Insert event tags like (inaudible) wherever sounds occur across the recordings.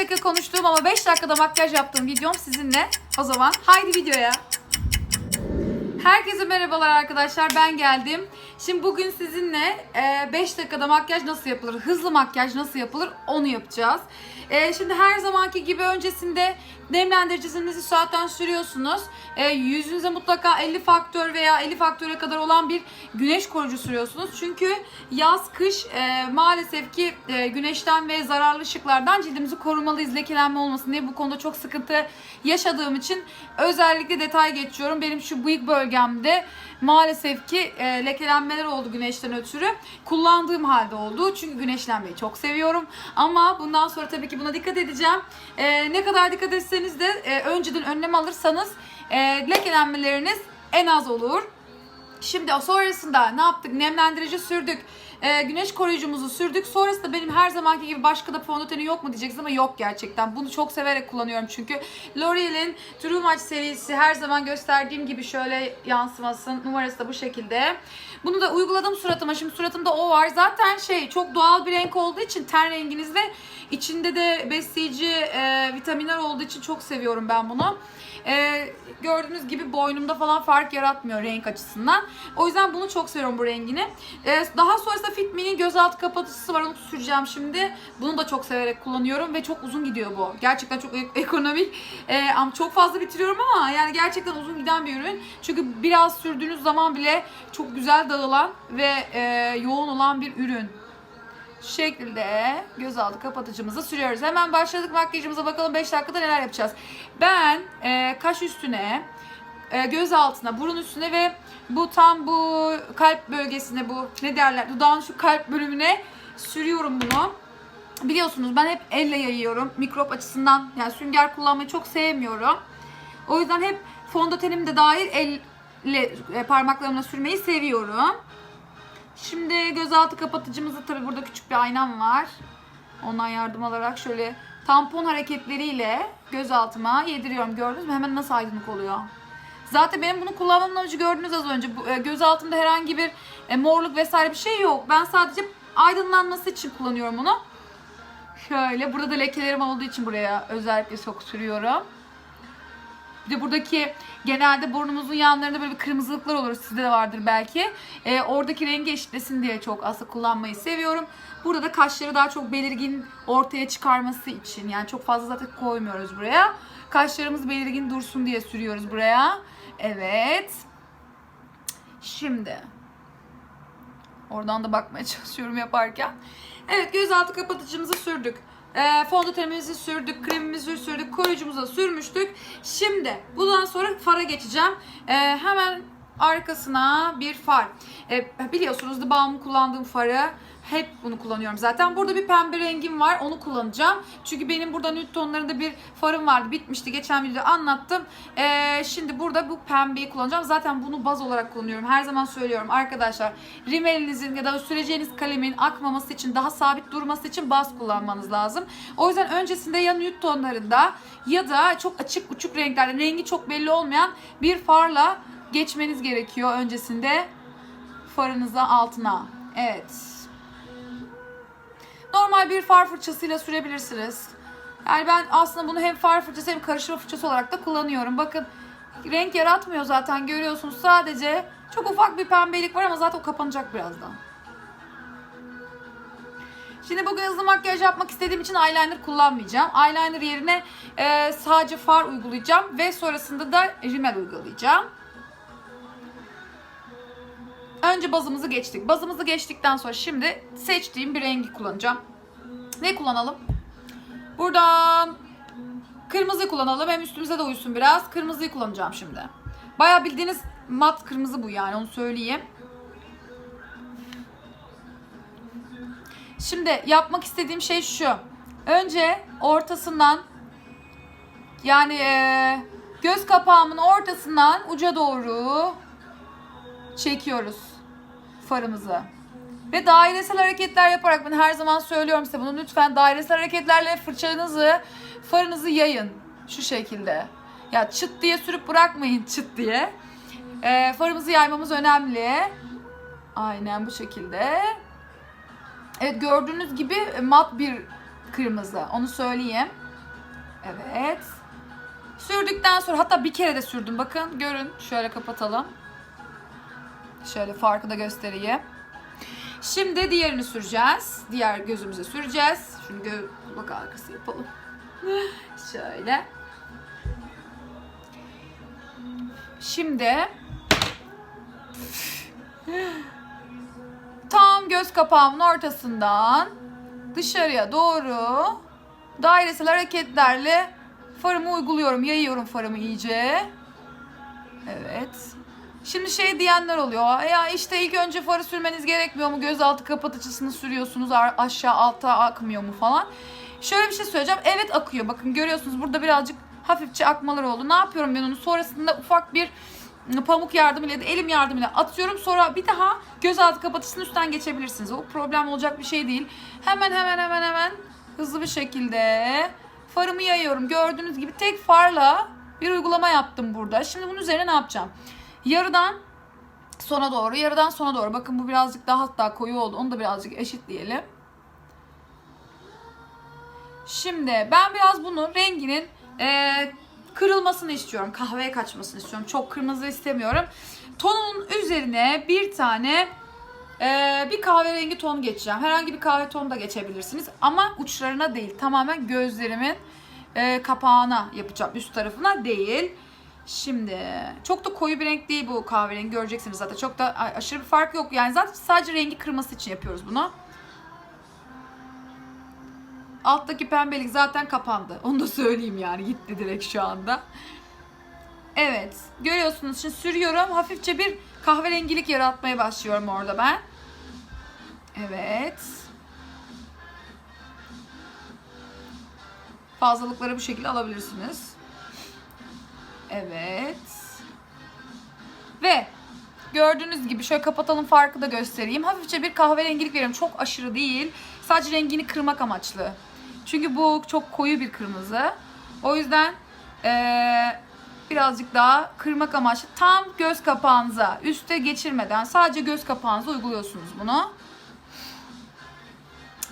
dakika konuştuğum ama 5 dakikada makyaj yaptığım videom sizinle. O zaman haydi videoya. Herkese merhabalar arkadaşlar ben geldim. Şimdi bugün sizinle 5 dakikada makyaj nasıl yapılır, hızlı makyaj nasıl yapılır onu yapacağız. E, şimdi her zamanki gibi öncesinde nemlendiricisinizi saatten sürüyorsunuz. E, yüzünüze mutlaka 50 faktör veya 50 faktöre kadar olan bir güneş koruyucu sürüyorsunuz. Çünkü yaz, kış e, maalesef ki e, güneşten ve zararlı ışıklardan cildimizi korumalıyız lekelenme olmasın diye bu konuda çok sıkıntı yaşadığım için özellikle detay geçiyorum. Benim şu bıyık bölgemde maalesef ki e, lekelenmeler oldu güneşten ötürü. Kullandığım halde oldu. Çünkü güneşlenmeyi çok seviyorum. Ama bundan sonra tabii ki buna dikkat edeceğim. E, ne kadar dikkat etseniz de e, önceden önlem alırsanız e, lekelenmeleriniz en az olur. Şimdi sonrasında ne yaptık? Nemlendirici sürdük. Ee, güneş koruyucumuzu sürdük. Sonrasında benim her zamanki gibi başka da fondöteni yok mu diyeceksiniz ama yok gerçekten. Bunu çok severek kullanıyorum çünkü. L'Oreal'in True Match serisi her zaman gösterdiğim gibi şöyle yansımasın. Numarası da bu şekilde. Bunu da uyguladım suratıma. Şimdi suratımda o var. Zaten şey çok doğal bir renk olduğu için ten renginizde içinde de besleyici e, vitaminler olduğu için çok seviyorum ben bunu. E, gördüğünüz gibi boynumda falan fark yaratmıyor renk açısından. O yüzden bunu çok seviyorum bu rengini. E, daha sonrasında Fit Mi'nin gözaltı kapatıcısı var onu süreceğim şimdi. Bunu da çok severek kullanıyorum ve çok uzun gidiyor bu. Gerçekten çok ek- ekonomik. E, ama çok fazla bitiriyorum ama yani gerçekten uzun giden bir ürün. Çünkü biraz sürdüğünüz zaman bile çok güzel dağılan ve e, yoğun olan bir ürün. Şekilde gözaltı kapatıcımızı sürüyoruz. Hemen başladık makyajımıza bakalım 5 dakikada neler yapacağız. Ben e, kaş üstüne, e, göz altına, burun üstüne ve bu tam bu kalp bölgesine bu ne derler dudağın şu kalp bölümüne sürüyorum bunu. Biliyorsunuz ben hep elle yayıyorum mikrop açısından yani sünger kullanmayı çok sevmiyorum. O yüzden hep fondötenim de dahil elle e, parmaklarımla sürmeyi seviyorum. Şimdi gözaltı kapatıcımızı tabii burada küçük bir aynam var. Ondan yardım alarak şöyle tampon hareketleriyle gözaltıma yediriyorum. Gördünüz mü? Hemen nasıl aydınlık oluyor. Zaten benim bunu kullanmamdan önce gördünüz az önce. E, göz altımda herhangi bir e, morluk vesaire bir şey yok. Ben sadece aydınlanması için kullanıyorum bunu. Şöyle burada da lekelerim olduğu için buraya özellikle çok sürüyorum. Bir de buradaki genelde burnumuzun yanlarında böyle bir kırmızılıklar olur. Sizde de vardır belki. Ee, oradaki rengi eşitlesin diye çok aslında kullanmayı seviyorum. Burada da kaşları daha çok belirgin ortaya çıkarması için. Yani çok fazla zaten koymuyoruz buraya. Kaşlarımız belirgin dursun diye sürüyoruz buraya. Evet. Şimdi. Oradan da bakmaya (laughs) çalışıyorum yaparken. Evet gözaltı kapatıcımızı sürdük. E, fondötenimizi sürdük, kremimizi sürdük, koruyucumuza sürmüştük. Şimdi bundan sonra fara geçeceğim. E, hemen arkasına bir far. E, biliyorsunuz The Balm'ın kullandığım farı hep bunu kullanıyorum zaten. Burada bir pembe rengim var. Onu kullanacağım. Çünkü benim burada nude tonlarında bir farım vardı. Bitmişti. Geçen videoda anlattım. Ee, şimdi burada bu pembeyi kullanacağım. Zaten bunu baz olarak kullanıyorum. Her zaman söylüyorum arkadaşlar. Rimelinizin ya da süreceğiniz kalemin akmaması için, daha sabit durması için baz kullanmanız lazım. O yüzden öncesinde ya nude tonlarında ya da çok açık uçuk renklerde, rengi çok belli olmayan bir farla geçmeniz gerekiyor öncesinde farınıza altına. Evet. Normal bir far fırçasıyla sürebilirsiniz. Yani ben aslında bunu hem far fırçası hem karıştırma fırçası olarak da kullanıyorum. Bakın renk yaratmıyor zaten görüyorsunuz. Sadece çok ufak bir pembelik var ama zaten o kapanacak birazdan. Şimdi bugün hızlı makyaj yapmak istediğim için eyeliner kullanmayacağım. Eyeliner yerine e, sadece far uygulayacağım ve sonrasında da rimel uygulayacağım. Önce bazımızı geçtik. Bazımızı geçtikten sonra şimdi seçtiğim bir rengi kullanacağım. Ne kullanalım? Buradan kırmızı kullanalım. Hem üstümüze de uysun biraz. Kırmızıyı kullanacağım şimdi. Bayağı bildiğiniz mat kırmızı bu yani onu söyleyeyim. Şimdi yapmak istediğim şey şu. Önce ortasından yani eee, göz kapağımın ortasından uca doğru çekiyoruz farımızı. Ve dairesel hareketler yaparak ben her zaman söylüyorum size bunu lütfen dairesel hareketlerle fırçanızı farınızı yayın şu şekilde. Ya çıt diye sürüp bırakmayın çıt diye. Ee, farımızı yaymamız önemli. Aynen bu şekilde. Evet gördüğünüz gibi mat bir kırmızı onu söyleyeyim. Evet. Sürdükten sonra hatta bir kere de sürdüm. Bakın görün. Şöyle kapatalım. Şöyle farkı da göstereyim. Şimdi diğerini süreceğiz. Diğer gözümüze süreceğiz. Şunu gö kulak arkası yapalım. (laughs) Şöyle. Şimdi tam göz kapağımın ortasından dışarıya doğru dairesel hareketlerle farımı uyguluyorum. Yayıyorum farımı iyice. Evet. Şimdi şey diyenler oluyor. Ya işte ilk önce farı sürmeniz gerekmiyor mu? Gözaltı kapatıcısını sürüyorsunuz aşağı alta akmıyor mu falan. Şöyle bir şey söyleyeceğim. Evet akıyor. Bakın görüyorsunuz burada birazcık hafifçe akmalar oldu. Ne yapıyorum ben onu? Sonrasında ufak bir pamuk yardımıyla da elim yardımıyla atıyorum. Sonra bir daha gözaltı kapatısının üstten geçebilirsiniz. O problem olacak bir şey değil. Hemen hemen hemen hemen hızlı bir şekilde farımı yayıyorum. Gördüğünüz gibi tek farla bir uygulama yaptım burada. Şimdi bunun üzerine ne yapacağım? Yarıdan sona doğru, yarıdan sona doğru. Bakın bu birazcık daha hatta koyu oldu. Onu da birazcık eşitleyelim. Şimdi ben biraz bunu renginin eee, kırılmasını istiyorum. Kahveye kaçmasını istiyorum. Çok kırmızı istemiyorum. Tonun üzerine bir tane eee, bir kahverengi ton geçeceğim. Herhangi bir kahve tonu da geçebilirsiniz. Ama uçlarına değil. Tamamen gözlerimin eee, kapağına yapacağım. Üst tarafına değil. Şimdi çok da koyu bir renk değil bu kahverengi göreceksiniz zaten. Çok da aşırı bir fark yok. Yani zaten sadece rengi kırması için yapıyoruz bunu. Alttaki pembelik zaten kapandı. Onu da söyleyeyim yani gitti direkt şu anda. Evet görüyorsunuz şimdi sürüyorum. Hafifçe bir kahverengilik yaratmaya başlıyorum orada ben. Evet. Fazlalıkları bu şekilde alabilirsiniz. Evet. Ve gördüğünüz gibi şöyle kapatalım farkı da göstereyim. Hafifçe bir kahverengilik veriyorum. Çok aşırı değil. Sadece rengini kırmak amaçlı. Çünkü bu çok koyu bir kırmızı. O yüzden eee, birazcık daha kırmak amaçlı tam göz kapağınıza üste geçirmeden sadece göz kapağınıza uyguluyorsunuz bunu.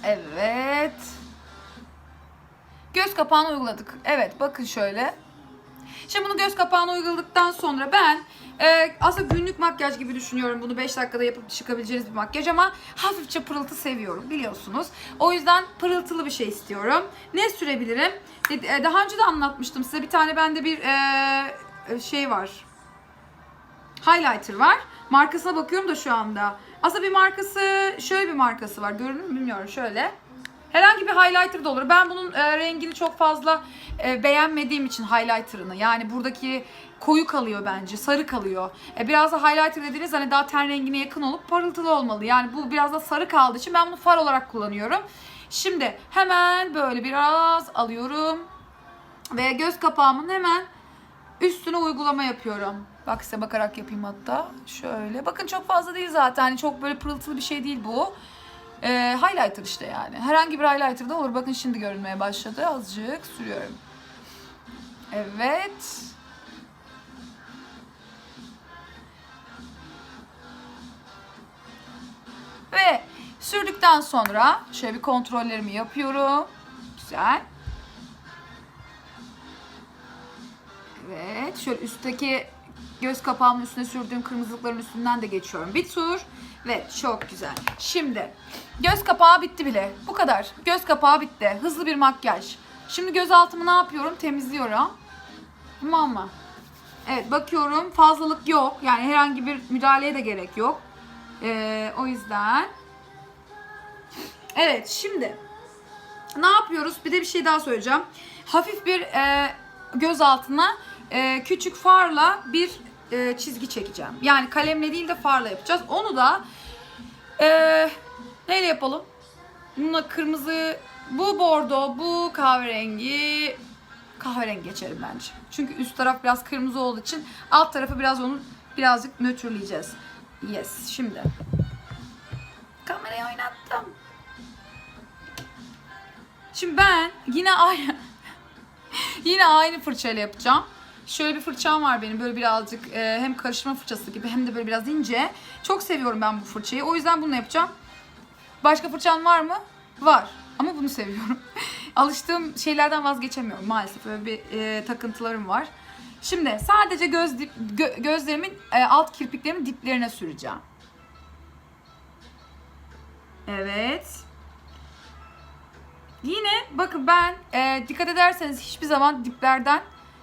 Evet. Göz kapağını uyguladık. Evet bakın şöyle. Şimdi bunu göz kapağına uyguladıktan sonra ben e, aslında günlük makyaj gibi düşünüyorum. Bunu 5 dakikada yapıp çıkabileceğiniz bir makyaj ama hafifçe pırıltı seviyorum biliyorsunuz. O yüzden pırıltılı bir şey istiyorum. Ne sürebilirim? E, e, Daha önce de anlatmıştım size. Bir tane bende bir e, e, şey var. Highlighter var. Markasına bakıyorum da şu anda. Aslında bir markası, şöyle bir markası var. Görünür mü bilmiyorum. Şöyle. Herhangi bir highlighter da olur. Ben bunun e, rengini çok fazla e, beğenmediğim için highlighter'ını. Yani buradaki koyu kalıyor bence. Sarı kalıyor. E, biraz da highlighter dediğiniz hani daha ten rengine yakın olup parıltılı olmalı. Yani bu biraz da sarı kaldığı için ben bunu far olarak kullanıyorum. Şimdi hemen böyle biraz alıyorum. Ve göz kapağımın hemen üstüne uygulama yapıyorum. Bak size bakarak yapayım hatta. Şöyle. Bakın çok fazla değil zaten. Hani çok böyle pırıltılı bir şey değil bu. Ee, highlighter işte yani. Herhangi bir highlighter da olur. Bakın şimdi görünmeye başladı. Azıcık sürüyorum. Evet. Ve sürdükten sonra şöyle bir kontrollerimi yapıyorum. Güzel. Evet. Şöyle üstteki göz kapağımın üstüne sürdüğüm kırmızılıkların üstünden de geçiyorum. Bir tur. Ve çok güzel. Şimdi göz kapağı bitti bile. Bu kadar. Göz kapağı bitti. Hızlı bir makyaj. Şimdi göz altımı ne yapıyorum? Temizliyorum. Tamam mı? Evet bakıyorum. Fazlalık yok. Yani herhangi bir müdahaleye de gerek yok. Ee, o yüzden. Evet şimdi ne yapıyoruz? Bir de bir şey daha söyleyeceğim. Hafif bir e, göz altına e, küçük farla bir e, çizgi çekeceğim. Yani kalemle değil de farla yapacağız. Onu da e, neyle yapalım? Bununla kırmızı, bu bordo, bu kahverengi, kahverengi geçelim bence. Çünkü üst taraf biraz kırmızı olduğu için alt tarafı biraz onu birazcık nötrleyeceğiz. Yes, şimdi. Kamerayı oynattım. Şimdi ben yine aynı (laughs) yine aynı fırçayla yapacağım. Şöyle bir fırçam var benim böyle birazcık e, hem karıştırma fırçası gibi hem de böyle biraz ince. Çok seviyorum ben bu fırçayı. O yüzden bununla yapacağım. Başka fırçan var mı? Var. Ama bunu seviyorum. (laughs) alıştığım şeylerden vazgeçemiyorum maalesef. Öyle bir e, takıntılarım var. Şimdi sadece göz dip, gö- gözlerimin e, alt kirpiklerimin diplerine süreceğim. Evet. Yine bakın ben e, dikkat ederseniz hiçbir zaman diplerden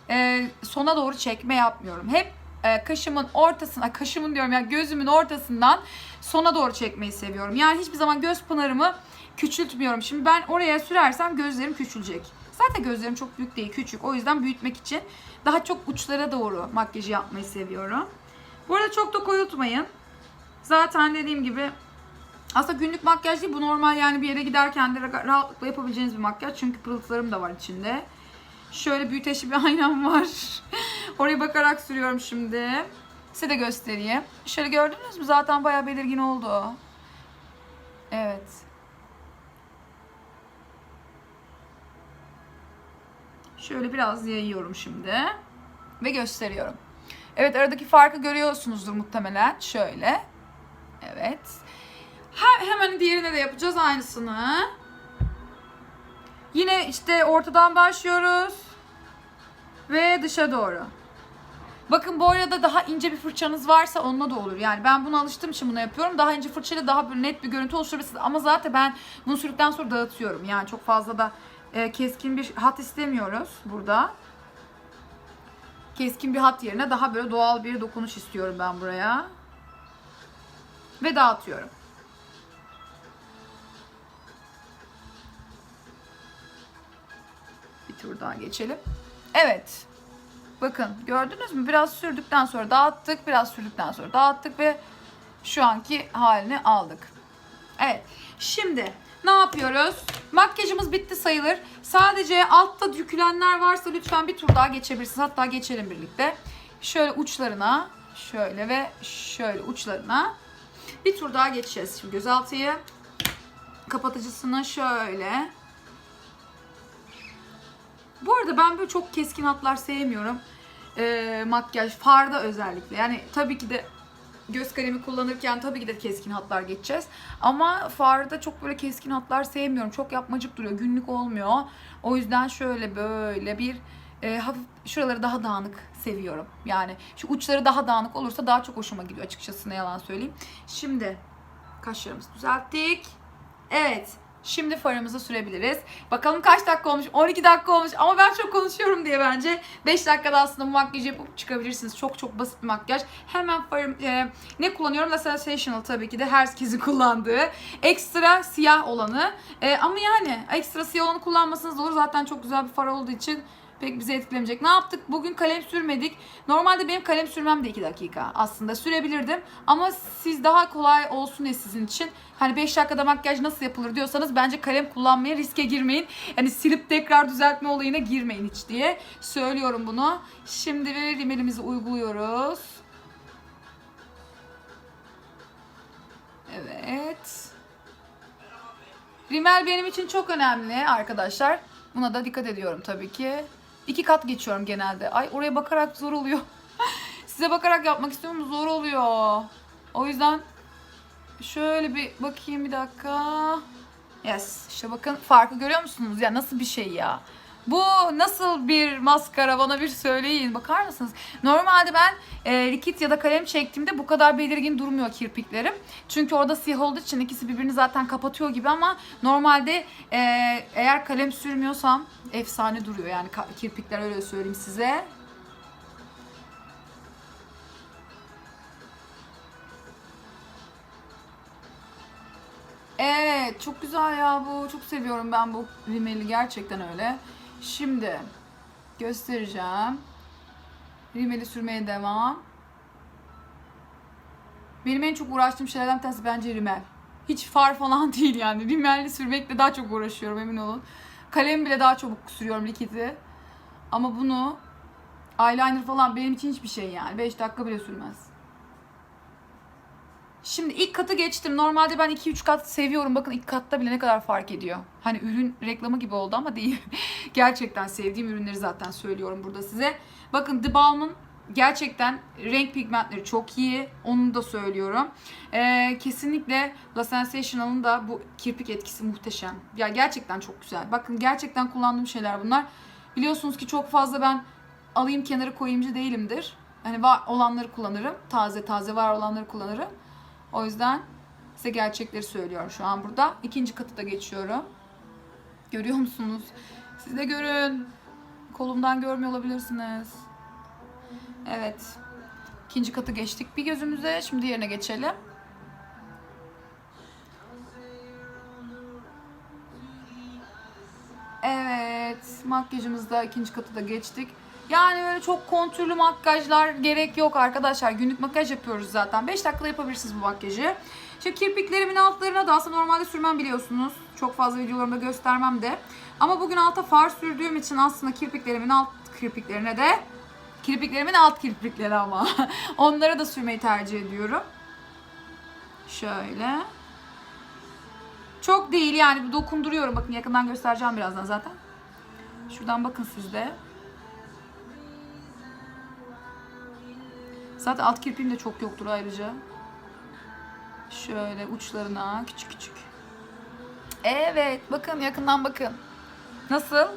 e, sona doğru çekme yapmıyorum. Hep e, kaşımın ortasına, kaşımın diyorum ya gözümün ortasından sona doğru çekmeyi seviyorum. Yani hiçbir zaman göz pınarımı küçültmüyorum. Şimdi ben oraya sürersem gözlerim küçülecek. Zaten gözlerim çok büyük değil, küçük. O yüzden büyütmek için daha çok uçlara doğru makyajı yapmayı seviyorum. Bu arada çok da koyultmayın. Zaten dediğim gibi aslında günlük makyaj değil bu normal yani bir yere giderken de ra- rahatlıkla yapabileceğiniz bir makyaj. Çünkü pırıltılarım da var içinde. Şöyle büyüteçli bir (laughs) aynam var. Oraya bakarak sürüyorum şimdi. Size de göstereyim. Şöyle gördünüz mü? Zaten bayağı belirgin oldu. Evet. Şöyle biraz yayıyorum şimdi. Ve gösteriyorum. Evet aradaki farkı görüyorsunuzdur muhtemelen. Şöyle. Evet. He- hemen diğerine de yapacağız aynısını. Yine işte ortadan başlıyoruz. Ve dışa doğru. Bakın bu arada daha ince bir fırçanız varsa onunla da olur. Yani ben buna alıştığım için bunu yapıyorum. Daha ince fırçayla daha bir net bir görüntü oluşturabilirsiniz. Ama zaten ben bunu sürdükten sonra dağıtıyorum. Yani çok fazla da e, keskin bir hat istemiyoruz burada. Keskin bir hat yerine daha böyle doğal bir dokunuş istiyorum ben buraya. Ve dağıtıyorum. Tur daha geçelim. Evet. Bakın gördünüz mü? Biraz sürdükten sonra dağıttık, biraz sürdükten sonra dağıttık ve şu anki halini aldık. Evet. Şimdi ne yapıyoruz? Makyajımız bitti sayılır. Sadece altta dökülenler varsa lütfen bir tur daha geçebilirsiniz. Hatta geçelim birlikte. Şöyle uçlarına, şöyle ve şöyle uçlarına bir tur daha geçeceğiz. Şimdi gözaltıyı kapatıcısını şöyle bu arada ben böyle çok keskin hatlar sevmiyorum. Ee, makyaj, farda özellikle. Yani tabii ki de göz kalemi kullanırken tabii ki de keskin hatlar geçeceğiz. Ama farda çok böyle keskin hatlar sevmiyorum. Çok yapmacık duruyor. Günlük olmuyor. O yüzden şöyle böyle bir e, hafif şuraları daha dağınık seviyorum. Yani şu uçları daha dağınık olursa daha çok hoşuma gidiyor açıkçası ne yalan söyleyeyim. Şimdi kaşlarımızı düzelttik. Evet. Şimdi farımızı sürebiliriz. Bakalım kaç dakika olmuş? 12 dakika olmuş ama ben çok konuşuyorum diye bence 5 dakikada aslında bu makyajı yapıp çıkabilirsiniz. Çok çok basit bir makyaj. Hemen farım e, ne kullanıyorum? La Sensational tabii ki de herkesin (laughs) kullandığı. Ekstra siyah olanı. E, ama yani ekstra siyah olanı kullanmasanız da olur. Zaten çok güzel bir far olduğu için pek bizi etkilemeyecek. Ne yaptık? Bugün kalem sürmedik. Normalde benim kalem sürmem de 2 dakika. Aslında sürebilirdim. Ama siz daha kolay olsun diye sizin için. Hani 5 dakikada makyaj nasıl yapılır diyorsanız bence kalem kullanmaya riske girmeyin. Yani silip tekrar düzeltme olayına girmeyin hiç diye söylüyorum bunu. Şimdi rimelimizi uyguluyoruz. Evet. Rimel benim için çok önemli arkadaşlar. Buna da dikkat ediyorum tabii ki. İki kat geçiyorum genelde. Ay oraya bakarak zor oluyor. (laughs) Size bakarak yapmak istiyorum zor oluyor. O yüzden şöyle bir bakayım bir dakika. Yes. İşte bakın farkı görüyor musunuz? Ya nasıl bir şey ya? Bu nasıl bir maskara bana bir söyleyin. Bakar mısınız? Normalde ben e, likit ya da kalem çektiğimde bu kadar belirgin durmuyor kirpiklerim. Çünkü orada siyah olduğu için ikisi birbirini zaten kapatıyor gibi ama normalde e, eğer kalem sürmüyorsam efsane duruyor. Yani kirpikler öyle söyleyeyim size. Evet çok güzel ya bu. Çok seviyorum ben bu rimeli gerçekten öyle. Şimdi göstereceğim. Rimeli sürmeye devam. Benim en çok uğraştığım şeylerden bir tanesi bence rimel. Hiç far falan (laughs) değil yani. Rimelli sürmekle daha çok uğraşıyorum emin olun. Kalem bile daha çabuk sürüyorum likiti. Ama bunu eyeliner falan benim için hiçbir şey yani. 5 dakika bile sürmez. Şimdi ilk katı geçtim. Normalde ben 2-3 kat seviyorum. Bakın ilk katta bile ne kadar fark ediyor. Hani ürün reklamı gibi oldu ama değil. (laughs) Gerçekten sevdiğim ürünleri zaten söylüyorum burada size. Bakın The Balm'ın gerçekten renk pigmentleri çok iyi. Onu da söylüyorum. Ee, kesinlikle La Sensational'ın da bu kirpik etkisi muhteşem. Ya gerçekten çok güzel. Bakın gerçekten kullandığım şeyler bunlar. Biliyorsunuz ki çok fazla ben alayım kenara koyayımcı değilimdir. Hani var olanları kullanırım. Taze taze var olanları kullanırım. O yüzden size gerçekleri söylüyorum şu an burada. İkinci katı da geçiyorum. Görüyor musunuz? Siz de görün. Kolumdan görmüyor olabilirsiniz. Evet. İkinci katı geçtik bir gözümüze. Şimdi yerine geçelim. Evet. Makyajımızda ikinci katı da geçtik. Yani böyle çok kontürlü makyajlar gerek yok arkadaşlar. Günlük makyaj yapıyoruz zaten. 5 dakikada yapabilirsiniz bu makyajı. Şimdi kirpiklerimin altlarına da aslında normalde sürmem biliyorsunuz. Çok fazla videolarımda göstermem de. Ama bugün alta far sürdüğüm için aslında kirpiklerimin alt kirpiklerine de kirpiklerimin alt kirpikleri ama (laughs) onlara da sürmeyi tercih ediyorum. Şöyle. Çok değil yani dokunduruyorum. Bakın yakından göstereceğim birazdan zaten. Şuradan bakın siz de. Zaten alt kirpiğim de çok yoktur ayrıca. Şöyle uçlarına küçük küçük. Evet bakın yakından bakın. Nasıl?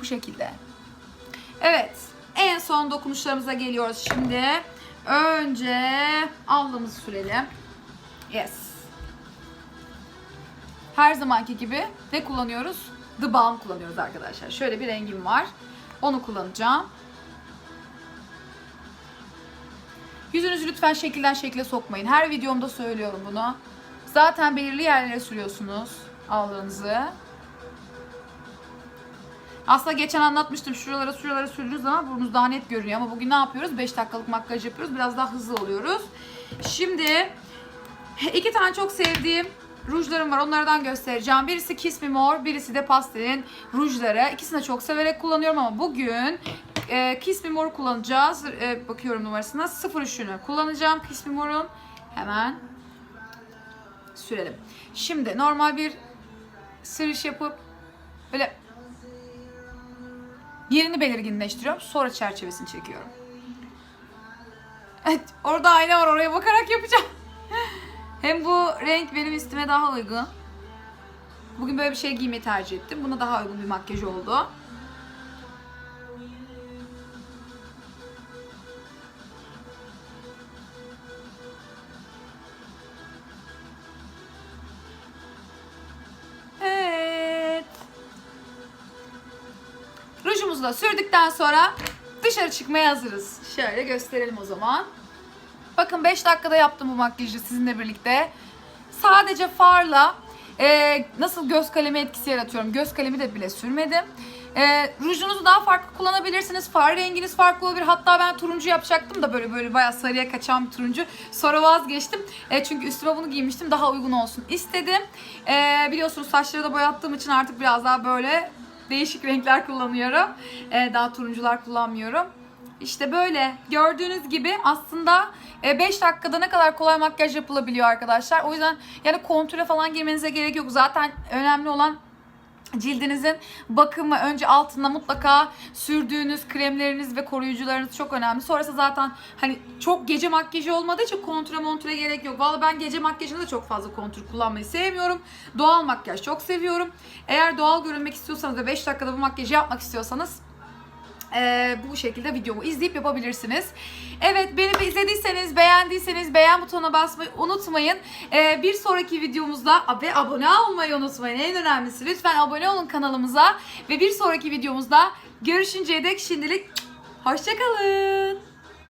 Bu şekilde. Evet. En son dokunuşlarımıza geliyoruz şimdi. Önce alnımızı sürelim. Yes. Her zamanki gibi ne kullanıyoruz? The Balm kullanıyoruz arkadaşlar. Şöyle bir rengim var. Onu kullanacağım. Yüzünüzü lütfen şekilden şekle sokmayın. Her videomda söylüyorum bunu. Zaten belirli yerlere sürüyorsunuz alnınızı. Aslında geçen anlatmıştım şuralara şuralara sürdüğünüz zaman burnunuz daha net görünüyor ama bugün ne yapıyoruz? 5 dakikalık makyaj yapıyoruz. Biraz daha hızlı oluyoruz. Şimdi iki tane çok sevdiğim rujlarım var. Onlardan göstereceğim. Birisi Kiss Me More, birisi de Pastel'in rujları. İkisini de çok severek kullanıyorum ama bugün e, Kiss Me More kullanacağız. E, bakıyorum numarasına. 03'ünü kullanacağım Kiss Me More'un. Hemen sürelim. Şimdi normal bir sürüş yapıp böyle yerini belirginleştiriyorum. Sonra çerçevesini çekiyorum. Evet, orada ayna var. Oraya bakarak yapacağım. (laughs) Hem bu renk benim üstüme daha uygun. Bugün böyle bir şey giymeyi tercih ettim. Buna daha uygun bir makyaj oldu. Da sürdükten sonra dışarı çıkmaya hazırız. Şöyle gösterelim o zaman. Bakın 5 dakikada yaptım bu makyajı sizinle birlikte. Sadece farla e, nasıl göz kalemi etkisi yaratıyorum. Göz kalemi de bile sürmedim. E, rujunuzu daha farklı kullanabilirsiniz. Far renginiz farklı olabilir. Hatta ben turuncu yapacaktım da böyle böyle bayağı sarıya kaçan bir turuncu. Sonra vazgeçtim. E, çünkü üstüme bunu giymiştim. Daha uygun olsun istedim. E, biliyorsunuz saçları da boyattığım için artık biraz daha böyle değişik renkler kullanıyorum. E, daha turuncular kullanmıyorum. İşte böyle gördüğünüz gibi aslında 5 dakikada ne kadar kolay makyaj yapılabiliyor arkadaşlar. O yüzden yani kontüre falan girmenize gerek yok. Zaten önemli olan cildinizin bakımı önce altında mutlaka sürdüğünüz kremleriniz ve koruyucularınız çok önemli. Sonrası zaten hani çok gece makyajı olmadığı için kontüre montüre gerek yok. Vallahi ben gece makyajında da çok fazla kontür kullanmayı sevmiyorum. Doğal makyaj çok seviyorum. Eğer doğal görünmek istiyorsanız ve 5 dakikada bu makyajı yapmak istiyorsanız ee, bu şekilde videomu izleyip yapabilirsiniz. Evet beni izlediyseniz, beğendiyseniz beğen butonuna basmayı unutmayın. Ee, bir sonraki videomuzda ve abone olmayı unutmayın. En önemlisi lütfen abone olun kanalımıza. Ve bir sonraki videomuzda görüşünceye dek şimdilik hoşçakalın.